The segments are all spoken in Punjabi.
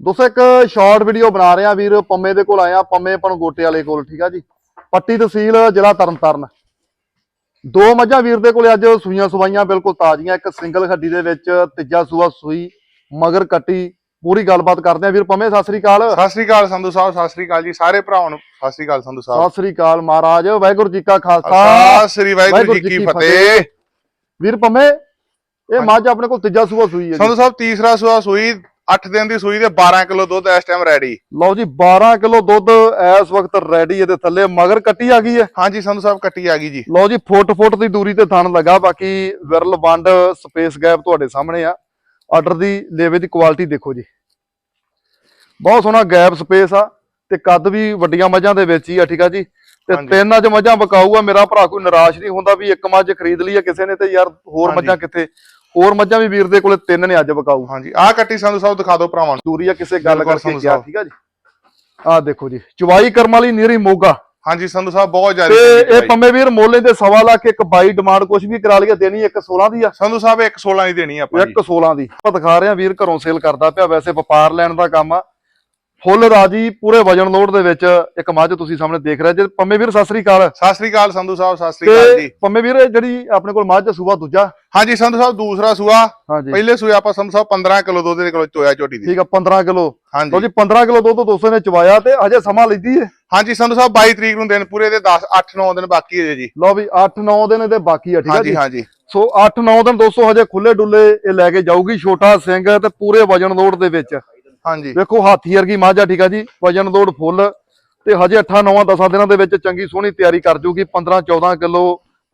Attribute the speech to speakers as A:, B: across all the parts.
A: ਦੋਸਤੋ ਇੱਕ ਸ਼ਾਰਟ ਵੀਡੀਓ ਬਣਾ ਰਿਹਾ ਵੀਰ ਪੰਮੇ ਦੇ ਕੋਲ ਆਇਆ ਪੰਮੇ ਪਣਗੋਟੇ ਵਾਲੇ ਕੋਲ ਠੀਕ ਆ ਜੀ। ਪੱਟੀ ਤਹਿਸੀਲ ਜ਼ਿਲ੍ਹਾ ਤਰਨਤਾਰਨ। ਦੋ ਮੱਝਾਂ ਵੀਰ ਦੇ ਕੋਲੇ ਅੱਜ ਸੂਈਆਂ ਸਵਾਈਆਂ ਬਿਲਕੁਲ ਤਾਜ਼ੀਆਂ ਇੱਕ ਸਿੰਗਲ ਖੱਡੀ ਦੇ ਵਿੱਚ ਤੀਜਾ ਸੂਆ ਸੂਈ ਮਗਰ ਕੱਟੀ ਪੂਰੀ ਗੱਲਬਾਤ ਕਰਦੇ ਆ। ਵੀਰ ਪੰਮੇ ਸਤਿ ਸ੍ਰੀ ਅਕਾਲ।
B: ਸਤਿ ਸ੍ਰੀ ਅਕਾਲ ਸੰਧੂ ਸਾਹਿਬ ਸਤਿ ਸ੍ਰੀ ਅਕਾਲ ਜੀ ਸਾਰੇ ਭਰਾਵਾਂ ਨੂੰ ਸਤਿ ਸ੍ਰੀ ਅਕਾਲ ਸੰਧੂ ਸਾਹਿਬ।
A: ਸਤਿ ਸ੍ਰੀ ਅਕਾਲ ਮਹਾਰਾਜ ਵਾਹਿਗੁਰੂ ਜੀ ਕਾ ਖਾਲਸਾ।
B: ਸ੍ਰੀ ਵਾਹਿਗੁਰੂ ਜੀ ਕੀ ਫਤਿਹ।
A: ਵੀਰ ਪੰਮੇ ਇਹ ਮੱਝ ਆਪਣੇ ਕੋਲ ਤੀਜਾ ਸੂਆ ਸੂਈ ਹੈ।
B: ਸੰਧੂ ਸਾਹਿਬ ਤੀਸਰਾ ਸੂਆ ਸੂਈ 8 ਦਿਨ ਦੀ ਸੂਈ ਤੇ 12 ਕਿਲੋ ਦੁੱਧ ਇਸ ਟਾਈਮ ਰੈਡੀ
A: ਲਓ ਜੀ 12 ਕਿਲੋ ਦੁੱਧ ਇਸ ਵਕਤ ਰੈਡੀ ਇਹਦੇ ਥੱਲੇ ਮਗਰ ਕੱਟੀ ਆ ਗਈ ਹੈ?
B: ਹਾਂਜੀ ਸੰਧੂ ਸਾਹਿਬ ਕੱਟੀ ਆ ਗਈ ਜੀ।
A: ਲਓ ਜੀ ਫੁੱਟ ਫੁੱਟ ਦੀ ਦੂਰੀ ਤੇ ਥਣ ਲੱਗਾ ਬਾਕੀ ਵਿਰਲ ਵੰਡ ਸਪੇਸ ਗੈਪ ਤੁਹਾਡੇ ਸਾਹਮਣੇ ਆ। ਆਰਡਰ ਦੀ ਲੇਵੇ ਦੀ ਕੁਆਲਿਟੀ ਦੇਖੋ ਜੀ। ਬਹੁਤ ਸੋਹਣਾ ਗੈਪ ਸਪੇਸ ਆ ਤੇ ਕੱਦ ਵੀ ਵੱਡੀਆਂ ਮੱਝਾਂ ਦੇ ਵਿੱਚ ਹੀ ਆ ਠੀਕ ਆ ਜੀ? ਤੇ। ਤਿੰਨ ਅੱਜ ਮੱਝਾਂ ਬਕਾਊ ਆ ਮੇਰਾ ਭਰਾ ਕੋਈ ਨਿਰਾਸ਼ ਨਹੀਂ ਹੁੰਦਾ ਵੀ ਇੱਕ ਮੱਝ ਖਰੀਦ ਲਈ ਆ ਕਿਸੇ ਨੇ ਤੇ ਯਾਰ ਹੋਰ। ਮੱਝਾਂ ਕਿੱਥੇ? ਹੋਰ ਮੱਝਾਂ ਵੀ ਵੀਰ ਦੇ ਕੋਲੇ ਤਿੰਨ ਨੇ ਅੱਜ ਬਕਾਊ
B: ਹਾਂਜੀ ਆਹ ਕੱਟੀ ਸੰਧੂ ਸਾਹਿਬ ਦਿਖਾ ਦਿਓ ਭਰਾਵਾਂ ਨੂੰ।
A: ਦੂਰੀ ਆ ਕਿਸੇ ਗੱਲ
B: ਬਿਲਕੁਲ
A: ਕਰਕੇ
B: ਸੰਧੂ
A: ਗਿਆ
B: ਸਾਹਿਬ।
A: ਠੀਕ ਆ ਜੀ? ਆਹ ਦੇਖੋ ਜੀ ਚੁਵਾਈ ਕਰਮ ਵਾਲੀ ਨੀਰੀ ਮੋਗਾ।
B: ਹਾਂਜੀ ਸੰਧੂ ਸਾਹਿਬ ਬਹੁਤ ਜ਼ਿਆਦਾ
A: ਤੇ ਇਹ ਪੰਮੇ ਵੀਰ ਮੋਲੇ ਦੇ ਸਵਾ ਲੱਖ ਇੱਕ 22 ਡਿਮਾਂਡ ਕੁਝ ਵੀ ਕਰਾ ਲਈਏ ਦੇਣੀ ਇੱਕ 16 ਦੀ ਆ।
B: ਸੰਧੂ ਸਾਹਿਬ 116 ਦੀ ਦੇਣੀ ਆਪਾਂ ਜੀ।
A: ਇੱਕ 16 ਦੀ। ਆਪਾਂ ਦਿਖਾ ਰਹੇ ਆ ਵੀਰ ਘਰੋਂ ਸੇਲ ਕਰਦਾ ਪਿਆ ਵੈਸੇ ਵਪਾਰ ਲੈਣ ਦਾ ਕੰਮ ਆ। ਫੁੱਲ ਰਾਜੀ ਪੂਰੇ ਵਜਨ ਲੋਡ ਦੇ ਵਿੱਚ ਇੱਕ ਮੱਝ ਤੁਸੀਂ ਸਾਹਮਣੇ ਦੇਖ ਰਹੇ ਜੇ। ਪੰਮੇ ਵੀਰ ਸਤਿ ਸ੍ਰੀ ਅਕਾਲ।
B: ਸਤਿ ਸ੍ਰੀ ਅਕਾਲ ਸੰਧੂ ਸਾਹਿਬ ਸਤਿ ਸ੍ਰੀ ਅਕਾਲ ਜੀ।
A: ਪੰਮੇ ਵੀਰ ਜਿਹੜੀ ਆਪਣੇ ਕੋਲ ਮੱਝ ਸੂਆ ਦੂਜਾ?
B: ਹਾਂਜੀ ਸੰਧੂ ਸਾਹਿਬ ਦੂਸਰਾ ਸੂਆ। ਪਹਿਲੇ ਸੂਏ ਆਪਾਂ ਸੰਧੂ ਸਾਹਿਬ 15 ਕਿਲੋ ਦੁੱਧ ਦੇ ਕੋਲ ਚੋਇਆ ਝੋਟੀ ਦੀ।
A: ਠੀਕ ਆ 15 ਕਿਲੋ।
B: ਹਾਂਜੀ।
A: ਜੀ 15 ਕਿਲੋ ਦੁੱਧ ਦੋਸਤੋ ਨੇ ਚਵਾਇਆ ਤੇ ਹਜੇ ਸਮਾਂ ਲੈਂਦੀ ਏ।
B: ਹਾਂਜੀ ਸੰਧੂ ਸਾਹਿਬ 22 ਤਰੀਕ ਨੂੰ ਦਿਨ ਪੂਰੇ ਦੇ 10 8 9 ਦਿਨ ਬਾਕੀ ਹੈ ਜੀ।
A: ਲਓ ਵੀ 8-9 ਦਿਨ ਇਹਦੇ ਬਾਕੀ ਆ ਠੀਕ
B: ਹਾਂਜੀ
A: ਜੀ?
B: ਹਾਂਜੀ।
A: ਸੋ 8-9 ਦਿਨ ਦੋਸਤੋ ਹਜੇ ਖੁੱਲੇ ਡੁੱਲੇ ਇਹ ਲੈ ਕੇ ਜਾਊਗੀ ਛੋਟਾ ਸਿੰਘ ਤੇ ਪੂਰੇ ਵਜਨ ਲੋਡ ਦੇ ਵਿੱਚ।
B: ਹਾਂਜੀ।
A: ਵੇਖੋ ਹਾਥੀ ਵਰਗੀ ਮੱਝ ਠੀਕ ਆ ਜੀ? ਵਜਨ ਲੋਡ ਫੁੱਲ। ਤੇ ਹਜੇ 8 9 10 ਦਿਨਾਂ ਦੇ ਵਿੱਚ ਚੰਗੀ ਸੋਹਣੀ ਤਿਆਰੀ ਕਰ ਜੂਗੀ। 15 14 ਕਿਲੋ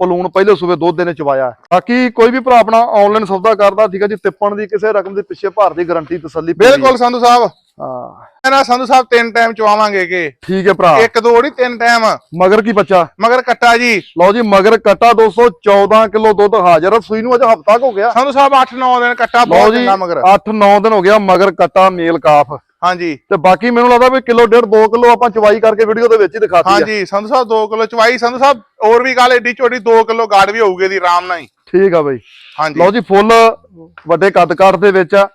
A: ਪਲੂਣ ਪਹਿਲੇ ਸੂਬੇ ਦੁੱਧ ਦੇ ਨੇ ਚਵਾਇਆ। ਬਾਕੀ ਕੋਈ ਵੀ ਭਰਾ ਆਪਣਾ ਆਨਲਾਈਨ ਸੌਦਾ ਕਰਦਾ ਠੀਕ ਆ ਜੀ? ਤਿੱਪਣ ਦੀ ਕਿਸੇ ਰਕਮ ਦੇ ਪਿੱਛੇ ਭਾਰ ਦੀ ਗਾਰੰਟੀ ਤਸੱਲੀ।
B: ਬਿਲਕੁਲ ਸੰਧੂ ਸਾਹਿਬ।
A: ਹਾਂ।
B: ਨਾ ਸੰਧੂ ਸਾਹਿਬ ਤਿੰਨ ਟਾਈਮ ਚਵਾਵਾਂਗੇ ਕਿ।
A: ਠੀਕ ਹੈ ਭਰਾ।
B: ਇੱਕ ਦੋ ਨਹੀਂ ਤਿੰਨ ਟਾਈਮ
A: ਮਗਰ ਕੀ ਬੱਚਾ?
B: ਮਗਰ ਕੱਟਾ ਜੀ।
A: ਲਓ ਜੀ ਮਗਰ ਕਟਾ 214 ਕਿਲੋ ਦੁੱਧ ਹਾਜ਼ਰ ਸੂਈ ਨੂੰ ਅਜੇ ਹਫਤਾ ਹੋ ਗਿਆ।
B: ਸੰਧੂ ਸਾਹਿਬ 8 9 ਦਿਨ ਕੱਟਾ ਬਹੁਤ ਚੰਗਾ ਮਗਰ।
A: 8-9 ਦਿਨ ਹੋ ਗਿਆ ਮਗਰ ਕਟਾ ਮੇਲ ਕਾਫ।
B: ਹਾਂਜੀ।
A: ਤੇ ਬਾਕੀ ਮੈਨੂੰ ਲੱਗਦਾ ਵੀ ਕਿਲੋ ਡੇਢ 2 ਕਿਲੋ ਆਪਾਂ ਚਵਾਈ ਕਰਕੇ ਵੀਡੀਓ ਦੇ ਵਿੱਚ ਹੀ ਦਿਖਾਤੀ ਆ
B: ਹਾਂਜੀ ਸੰਧੂ ਸਾਹਿਬ 2 ਕਿਲੋ ਚਵਾਈ। ਸੰਧੂ ਸਾਹਿਬ ਹੋਰ ਵੀ ਗੱਲ ਏਡੀ ਛੋਟੀ 2 ਕਿਲੋ ਗਾੜ ਵੀ ਹੋਊਗੀ ਦੀ ਆਰਾਮ ਨਾਲ ਹੀ।
A: ਠੀਕ ਆ ਬਈ।
B: ਹਾਂਜੀ।
A: ਲਓ ਜੀ ਫੁੱਲ ਵੱਡੇ ਕੱਦ ਕਾਠ ਦੇ ਵਿੱਚ ਆ।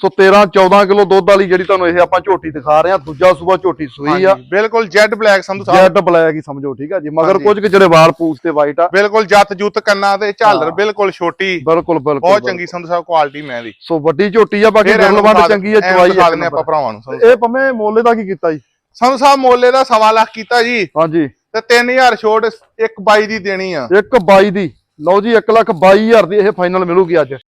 A: ਸੋ 13 14 ਕਿਲੋ ਦੁੱਧ ਵਾਲੀ ਜਿਹੜੀ ਤੁਹਾਨੂੰ ਇਹ ਆਪਾਂ ਝੋਟੀ ਦਿਖਾ ਰਹੇ ਆ ਦੂਜਾ ਸੂਬਾ ਝੋਟੀ ਸੂਈ ਆ।
B: ਬਿਲਕੁਲ Z black Sandhu Sahib
A: Z black ਹੀ ਸਮਝੋ ਠੀਕ ਆ ਜੀ। ਮਗਰ। ਕੁਝ ਕੁ ਜਿਹੜੇ ਵਾਲ ਪੂਛ ਤੇ ਵਾਈਟ ਆ।
B: ਬਿਲਕੁਲ ਜੱਤ ਜੁੱਤ ਕੰਨਾਂ ਤੇ ਝਾਲਰ
A: ਹਾਂ।
B: ਬਿਲਕੁਲ ਛੋਟੀ।
A: ਬਿਲਕੁਲ ਬਿਲਕੁਲ
B: ਬਹੁਤ ਚੰਗੀ ਸੰਧੂ ਸਾਹਿਬ ਕੁਆਲਿਟੀ ਮੈਂ ਦੀ
A: ਸੋ ਵੱਡੀ ਝੋਟੀ ਆ ਬਾਕੀ
B: ਦਿਖਾ-
A: ਚੰਗੀ ਆ ਚਵਾਈ
B: ਦਿੰਦੇ ਆਪਾਂ। ਭਰਾਵਾਂ ਨੂੰ
A: ਇਹ ਪੰਮੇ ਮੋਲੇ ਦਾ ਕੀ ਕੀਤਾ ਜੀ?
B: ਸੰਧੂ ਸਾਹਿਬ ਮੋਲੇ ਦਾ ਸਵਾ ਲੱਖ ਕੀਤਾ ਜੀ।
A: ਹਾਂਜੀ।
B: ਤੇ 3000 ਛੋਟ ਇੱਕ ਬਾਈ ਦੀ ਦੇਣੀ ਆ।
A: ਇੱਕ 22 ਦੀ। ਲਓ ਜੀ 1 ਲੱਖ 22000 ਦੀ ਇਹ ਫਾਈਨਲ ਮਿਲੂਗੀ ਅੱਜ।